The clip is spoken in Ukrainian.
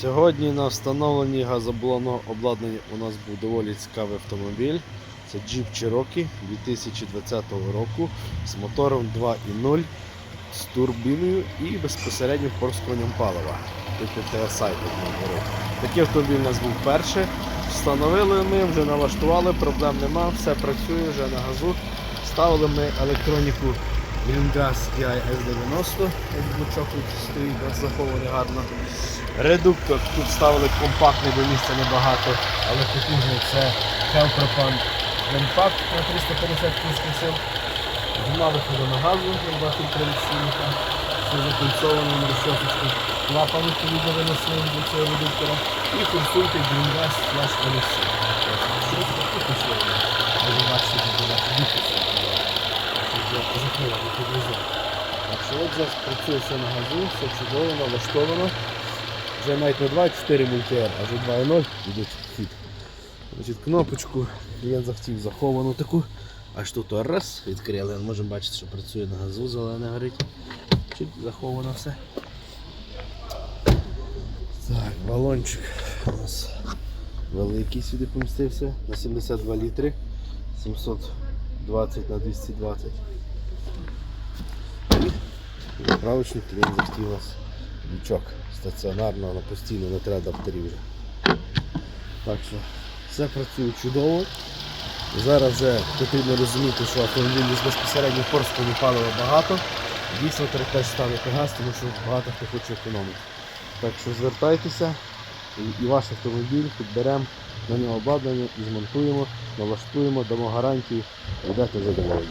Сьогодні на встановленні газоблонного обладнання у нас був доволі цікавий автомобіль. Це Jeep Cherokee 2020 року з мотором 2.0 з турбіною і безпосередньо впорскуванням палива. Типу TSI. Такий автомобіль у нас був перший. Встановили ми, вже налаштували, проблем нема, все працює вже на газу. Ставили ми електроніку Greengas DI S90, як блочок тут стоїть, захований гарно. Редуктор тут ставили компактний, бо місця небагато, але потужний це Helpropan Compact на 350 кінських сил. Зима виходу на газу, бачимо традиційника. Все закольцовано на розчосочку. Клапан відповідно виносили до цього редуктора. І курсуйте Greengas Flash підвезу. Так що от зараз працює все на газу, все чудово, налаштовано. Вже навіть не 2,4 мультиер, а вже 2,0 йдуть хід. Значить, кнопочку клієнт захотів заховану таку. Аж тут раз відкрили, можемо бачити, що працює на газу, зелене горить. Чуть заховано все. Так, балончик у нас великий сюди помістився на 72 літри. 720 на 220. І Заправочний клієнт захотів нас бічок стаціонарно, на постійно не треба вже. Так що все працює чудово. Зараз вже потрібно розуміти, що автомобіль з безпосередньо порского палива багато. Дійсно теж ставити газ, тому що багато хто хоче економити. Так що звертайтеся і- ваш автомобіль підберемо на нього обладнання і змонтуємо, налаштуємо, дамо гарантію, будете задоволені.